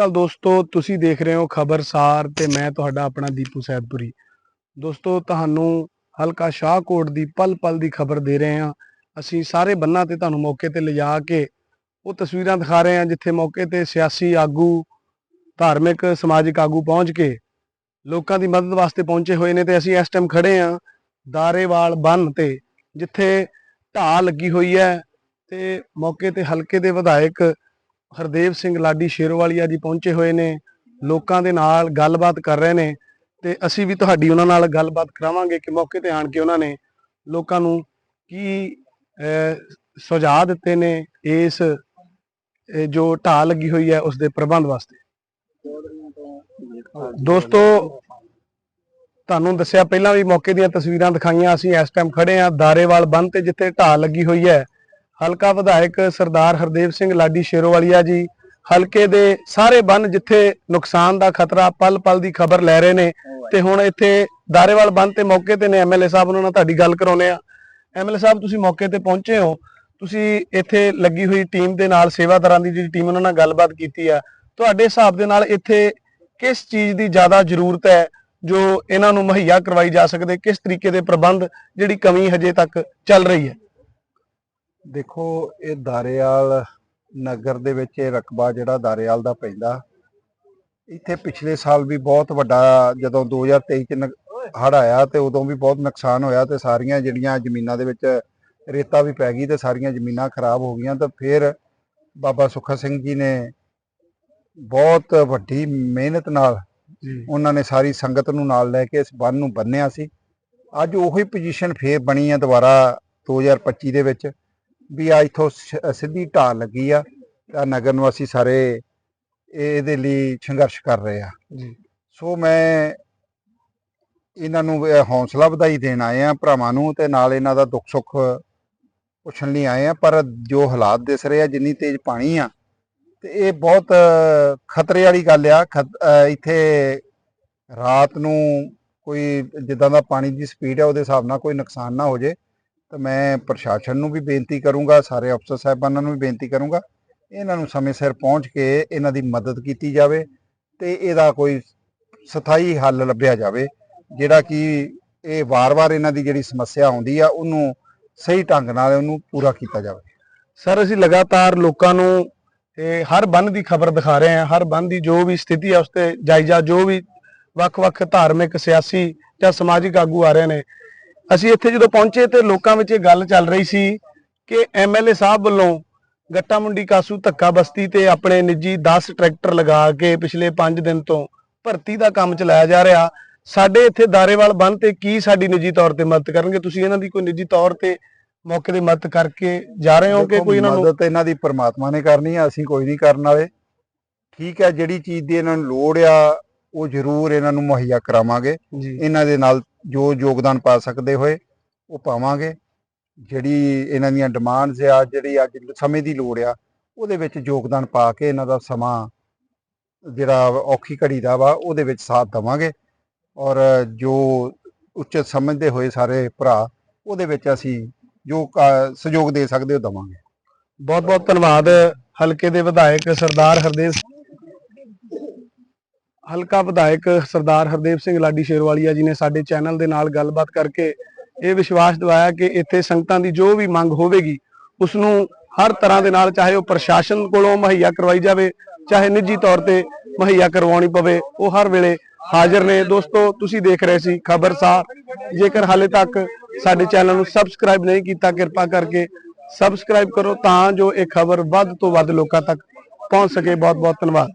ਕੱਲ ਦੋਸਤੋ, ਤੁਸੀਂ ਦੇਖ ਰਹੇ ਹੋ ਖਬਰਸਾਰ ਤੇ ਮੈਂ ਤੁਹਾਡਾ ਆਪਣਾ ਦੀਪੂ ਸੈਦਪੁਰੀ। ਦੋਸਤੋ, ਤੁਹਾਨੂੰ ਹਲਕਾ ਸ਼ਾਹਕੋਟ ਦੀ ਪਲ ਪਲ ਦੀ ਖਬਰ ਦੇ ਰਹੇ ਹਾਂ। ਅਸੀਂ ਸਾਰੇ ਬੰਨਾਂ ਤੇ ਤੁਹਾਨੂੰ ਮੌਕੇ ਤੇ ਲਿਜਾ ਕੇ ਉਹ ਤਸਵੀਰਾਂ ਦਿਖਾ ਰਹੇ ਹਾਂ, ਜਿੱਥੇ ਮੌਕੇ ਤੇ ਸਿਆਸੀ ਆਗੂ, ਧਾਰਮਿਕ, ਸਮਾਜਿਕ ਆਗੂ ਪਹੁੰਚ ਕੇ ਲੋਕਾਂ ਦੀ ਮਦਦ ਵਾਸਤੇ ਪਹੁੰਚੇ ਹੋਏ ਨੇ ਤੇ ਅਸੀਂ ਇਸ ਟਾਈਮ ਖੜੇ ਹਾਂ ਦਾਰੇਵਾਲ ਬੰਨ ਤੇ, ਜਿੱਥੇ ਢਾਹ ਲੱਗੀ ਹੋਈ ਹੈ ਤੇ ਮੌਕੇ ਤੇ ਹਲਕੇ ਦੇ ਵਿਧਾਇਕ ਹਰਦੇਵ ਸਿੰਘ ਲਾਡੀ ਸ਼ੇਰੋਵਾਲੀਆ ਜੀ ਪਹੁੰਚੇ ਹੋਏ ਨੇ, ਲੋਕਾਂ ਦੇ ਨਾਲ ਗੱਲਬਾਤ ਕਰ ਰਹੇ ਨੇ ਤੇ ਅਸੀਂ ਵੀ ਤੁਹਾਡੀ ਉਹਨਾਂ ਨਾਲ ਗੱਲਬਾਤ ਕਰਾਵਾਂਗੇ ਕਿ ਮੌਕੇ ਤੇ ਆਣ ਕੇ ਉਹਨਾਂ ਨੇ ਲੋਕਾਂ ਨੂੰ ਕੀ ਸੁਝਾਅ ਦਿੱਤੇ ਨੇ ਇਸ ਜੋ ਢਾਹ ਲੱਗੀ ਹੋਈ ਹੈ ਉਸ ਦੇ ਪ੍ਰਬੰਧ ਵਾਸਤੇ। ਦੋਸਤੋ, ਤੁਹਾਨੂੰ ਦੱਸਿਆ ਪਹਿਲਾਂ ਵੀ ਮੌਕੇ ਦੀਆਂ ਤਸਵੀਰਾਂ ਦਿਖਾਈਆਂ, ਅਸੀਂ ਇਸ ਟਾਈਮ ਖੜੇ ਆ ਦਾਰੇਵਾਲ ਬੰਨ ਤੇ ਜਿੱਥੇ ਢਾਹ ਲੱਗੀ ਹੋਈ ਹੈ ਹਲਕਾ ਵਿਧਾਇਕ ਸਰਦਾਰ ਹਰਦੇਵ ਸਿੰਘ ਲਾਡੀ ਸ਼ੇਰੋਵਾਲੀਆ ਜੀ ਹਲਕੇ ਦੇ ਸਾਰੇ ਬੰਨ ਜਿੱਥੇ ਨੁਕਸਾਨ ਦਾ ਖਤਰਾ ਪਲ ਪਲ ਦੀ ਖਬਰ ਲੈ ਰਹੇ ਨੇ ਤੇ ਹੁਣ ਇੱਥੇ ਦਾਰੇਵਾਲ ਬੰਨ ਤੇ ਮੌਕੇ ਤੇ ਨੇ ਐਮਐਲਏ ਸਾਹਿਬ, ਉਹਨਾਂ ਨਾਲ ਤੁਹਾਡੀ ਗੱਲ ਕਰਾਉਨੇ ਆ ਐਮਐਲਏ ਸਾਹਿਬ, ਤੁਸੀਂ ਮੌਕੇ ਤੇ ਪਹੁੰਚੇ ਹੋ। ਤੁਸੀਂ ਇੱਥੇ ਲੱਗੀ ਹੋਈ ਟੀਮ ਦੇ ਨਾਲ, ਸੇਵਾਦਾਰਾਂ ਦੀ ਜਿਹੜੀ ਟੀਮ, ਉਹਨਾਂ ਨਾਲ ਗੱਲਬਾਤ ਕੀਤੀ ਆ। ਤੁਹਾਡੇ ਹਿਸਾਬ ਦੇ ਨਾਲ ਇੱਥੇ ਕਿਸ ਚੀਜ਼ ਦੀ ਜ਼ਿਆਦਾ ਜ਼ਰੂਰਤ ਹੈ, ਜੋ ਇਹਨਾਂ ਨੂੰ ਮੁਹੱਈਆ ਕਰਵਾਈ ਜਾ ਸਕਦੇ ਕਿਸ ਤਰੀਕੇ ਦੇ ਪ੍ਰਬੰਧ, ਜਿਹੜੀ ਕਮੀ ਹਜੇ ਤੱਕ ਚੱਲ ਰਹੀ ਹੈ? ਦੇਖੋ ਇਹ ਦਾਰੇਵਾਲ ਨਗਰ ਦੇ ਵਿੱਚ ਇਹ ਰਕਬਾ ਜਿਹੜਾ ਦਾਰੇਵਾਲ ਦਾ ਪੈਂਦਾ। ਇੱਥੇ ਪਿਛਲੇ ਸਾਲ ਵੀ ਬਹੁਤ ਵੱਡਾ ਜਦੋਂ 2023 ਚ ਹੜ ਆਇਆ ਤੇ ਉਦੋਂ ਵੀ ਬਹੁਤ ਨੁਕਸਾਨ ਹੋਇਆ ਤੇ ਸਾਰੀਆਂ ਜਿਹੜੀਆਂ ਜ਼ਮੀਨਾਂ ਦੇ ਵਿੱਚ ਰੇਤਾ ਵੀ ਪੈ ਗਈ ਤੇ ਸਾਰੀਆਂ ਜ਼ਮੀਨਾਂ ਖਰਾਬ ਹੋ ਗਈਆਂ। ਤਾਂ ਫਿਰ ਬਾਬਾ ਸੁੱਖਾ ਸਿੰਘ ਜੀ ਨੇ ਬਹੁਤ ਵੱਡੀ ਮਿਹਨਤ ਨਾਲ ਉਹਨਾਂ ਨੇ ਸਾਰੀ ਸੰਗਤ ਨੂੰ ਨਾਲ ਲੈ ਕੇ ਇਸ ਬੰਨ ਨੂੰ ਬੰਨਿਆ ਸੀ। ਅੱਜ ਉਹੀ ਪੋਜੀਸ਼ਨ ਫੇਰ ਬਣੀ ਹੈ ਦੁਬਾਰਾ 2025 ਦੇ ਵਿੱਚ। ਵੀ ਆ ਇਥੋਂ ਸਿੱਧੀ ਢਾਲ ਲੱਗੀ ਆ ਤਾਂ ਨਗਰ ਨੂੰ ਅਸੀਂ ਸਾਰੇ ਇਹ- ਇਹਦੇ ਲਈ ਸੰਘਰਸ਼ ਕਰ ਰਹੇ ਆ। ਜੀ। ਸੋ ਮੈਂ ਇਹਨਾਂ ਨੂੰ ਹੌਸਲਾ ਵਧਾਈ ਦੇਣ ਆਏ ਆ ਭਰਾਵਾਂ ਨੂੰ ਤੇ ਨਾਲ ਇਹਨਾਂ ਦਾ ਦੁੱਖ ਸੁੱਖ ਪੁੱਛਣ ਲਈ ਆਏ ਆ ਪਰ ਜੋ ਹਾਲਾਤ ਦਿਸ ਰਹੇ ਆ ਜਿੰਨੀ ਤੇਜ਼ ਪਾਣੀ ਆ ਤੇ ਇਹ ਬਹੁਤ ਖਤਰੇ ਵਾਲੀ ਗੱਲ ਆ। ਇੱਥੇ ਰਾਤ ਨੂੰ ਕੋਈ ਜਿੱਦਾਂ ਦਾ ਪਾਣੀ ਦੀ ਸਪੀਡ ਹੈ ਉਹਦੇ ਹਿਸਾਬ ਨਾਲ ਕੋਈ ਨੁਕਸਾਨ ਨਾ ਹੋ ਜੇ। ਤਾਂ ਮੈਂ ਪ੍ਰਸ਼ਾਸਨ ਨੂੰ ਵੀ ਬੇਨਤੀ ਕਰੂੰਗਾ, ਸਾਰੇ ਅਫਸਰ ਸਾਹਿਬਾਨਾਂ ਨੂੰ ਵੀ ਬੇਨਤੀ ਕਰੂੰਗਾ, ਇਹਨਾਂ ਨੂੰ ਸਮੇਂ ਸਿਰ ਪਹੁੰਚ ਕੇ ਇਹਨਾਂ ਦੀ ਮਦਦ ਕੀਤੀ ਜਾਵੇ ਤੇ ਇਹਦਾ ਕੋਈ ਸਥਾਈ ਹੱਲ ਲੱਭਿਆ ਜਾਵੇ, ਜਿਹੜਾ ਕਿ ਇਹ ਵਾਰ-ਵਾਰ ਇਹਨਾਂ ਦੀ ਜਿਹੜੀ ਸਮੱਸਿਆ ਆਉਂਦੀ ਆ, ਉਹਨੂੰ ਸਹੀ ਢੰਗ ਨਾਲ ਉਹਨੂੰ ਪੂਰਾ ਕੀਤਾ ਜਾਵੇ। ਸਰ, ਅਸੀਂ ਲਗਾਤਾਰ ਲੋਕਾਂ ਨੂੰ ਇਹ ਹਰ ਬੰਨ ਦੀ ਖਬਰ ਦਿਖਾ ਰਹੇ ਹਾਂ, ਹਰ ਬੰਨ ਦੀ ਜੋ ਵੀ ਸਥਿਤੀ ਹੈ ਉਸ ਤੇ ਜਾਇਜ਼ਾ ਜੋ ਵੀ ਵੱਖ-ਵੱਖ ਧਾਰਮਿਕ, ਸਿਆਸੀ ਜਾਂ ਸਮਾਜਿਕ ਆਗੂ ਆ ਰਹੇ ਨੇ ਅਸੀਂ ਇੱਥੇ ਜਦੋਂ ਪਹੁੰਚੇ ਤੇ ਲੋਕਾਂ ਵਿੱਚ ਇਹ ਗੱਲ ਚੱਲ ਰਹੀ ਸੀ ਕਿ ਐਮਐਲਏ ਸਾਹਿਬ ਵੱਲੋਂ ਗੱਟਾ ਮੁੰਡੀ ਕਾਸੂ ਧੱਕਾ ਬਸਤੀ ਤੇ ਆਪਣੇ ਨਿੱਜੀ 10 ਟਰੈਕਟਰ ਲਗਾ ਕੇ ਪਿਛਲੇ 5 ਦਿਨ ਤੋਂ ਭਰਤੀ ਦਾ ਕੰਮ ਚਲਾਇਆ ਜਾ ਰਿਹਾ। ਸਾਡੇ ਇੱਥੇ ਦਾਰੇਵਾਲ ਬੰਨ ਤੇ ਕੀ ਸਾਡੀ ਨਿੱਜੀ ਤੌਰ ਤੇ ਮਦਦ ਕਰਨਗੇ? ਤੁਸੀਂ ਇਹਨਾਂ ਦੀ ਕੋਈ ਨਿੱਜੀ ਤੌਰ ਤੇ ਮੌਕੇ ਦੀ ਮਦਦ ਕਰਕੇ ਜਾ ਰਹੇ ਹੋ ਕਿ ਕੋਈ ਇਹਨਾਂ ਨੂੰ ਮਦਦ ਇਹਨਾਂ ਦੀ ਪ੍ਰਮਾਤਮਾ ਨੇ ਕਰਨੀ ਆ ਅਸੀਂ ਕੋਈ ਨਹੀਂ ਕਰਨ ਵਾਲੇ। ਠੀਕ ਹੈ ਜਿਹੜੀ ਚੀਜ਼ ਦੀ ਇਹਨਾਂ ਨੂੰ ਲੋੜ ਆ ਉਹ ਜ਼ਰੂਰ ਇਹਨਾਂ ਨੂੰ ਮੁਹੱਈਆ ਕਰਾਵਾਂਗੇ। ਇਹਨਾਂ ਦੇ ਨਾਲ ਜੋ ਯੋਗਦਾਨ ਪਾ ਸਕਦੇ ਹੋਏ ਉਹ ਪਾਵਾਂਗੇ। ਜਿਹੜੀ ਇਹਨਾਂ ਦੀਆਂ ਡਿਮਾਂਡਸ ਆ ਜਿਹੜੀ ਅੱਜ ਸਮੇਂ ਦੀ ਲੋੜ ਆ ਉਹਦੇ ਵਿੱਚ ਯੋਗਦਾਨ ਪਾ ਕੇ ਇਹਨਾਂ ਦਾ ਸਮਾਂ ਜਿਹੜਾ ਔਖੀ ਘੜੀ ਦਾ ਵਾ ਉਹਦੇ ਵਿੱਚ ਸਾਥ ਦੇਵਾਂਗੇ। ਔਰ ਜੋ ਉੱਚਿਤ ਸਮਝਦੇ ਹੋਏ ਸਾਰੇ ਭਰਾ ਉਹਦੇ ਵਿੱਚ ਅਸੀਂ ਜੋ ਸਹਿਯੋਗ ਦੇ ਸਕਦੇ ਉਹ ਦੇਵਾਂਗੇ। ਬਹੁਤ ਬਹੁਤ ਧੰਨਵਾਦ ਹਲਕੇ ਦੇ ਵਿਧਾਇਕ ਸਰਦਾਰ ਹਰਦੇਵ ਹਲਕਾ ਵਿਧਾਇਕ ਸਰਦਾਰ ਹਰਦੇਵ ਸਿੰਘ ਲਾਡੀ ਸ਼ੇਰਵਾਲੀਆ ਜੀ ਨੇ ਸਾਡੇ ਚੈਨਲ ਦੇ ਨਾਲ ਗੱਲਬਾਤ ਕਰਕੇ ਇਹ ਵਿਸ਼ਵਾਸ ਦਿਵਾਇਆ ਕਿ ਇੱਥੇ ਸੰਗਤਾਂ ਦੀ ਜੋ ਵੀ ਮੰਗ ਹੋਵੇਗੀ ਉਸ ਨੂੰ ਹਰ ਤਰ੍ਹਾਂ ਦੇ ਨਾਲ ਚਾਹੇ ਉਹ ਪ੍ਰਸ਼ਾਸਨ ਕੋਲੋਂ ਮੁਹੱਈਆ ਕਰਵਾਈ ਜਾਵੇ, ਚਾਹੇ ਨਿੱਜੀ ਤੌਰ ਤੇ ਮੁਹੱਈਆ ਕਰਵਾਉਣੀ ਪਵੇ, ਉਹ ਹਰ ਵੇਲੇ ਹਾਜ਼ਰ ਨੇ। ਦੋਸਤੋ, ਤੁਸੀਂ ਦੇਖ ਰਹੇ ਸੀ ਖਬਰਸਾਰ ਜੇਕਰ ਹਾਲੇ ਤੱਕ ਸਾਡੇ ਚੈਨਲ ਨੂੰ ਸਬਸਕ੍ਰਾਈਬ ਨਹੀਂ ਕੀਤਾ, ਕਿਰਪਾ ਕਰਕੇ ਸਬਸਕ੍ਰਾਈਬ ਕਰੋ ਤਾਂ ਜੋ ਇਹ ਖਬਰ ਵੱਧ ਤੋਂ ਵੱਧ ਲੋਕਾਂ ਤੱਕ ਪਹੁੰਚ ਸਕੇ। ਬਹੁਤ ਬਹੁਤ ਧੰਨਵਾਦ।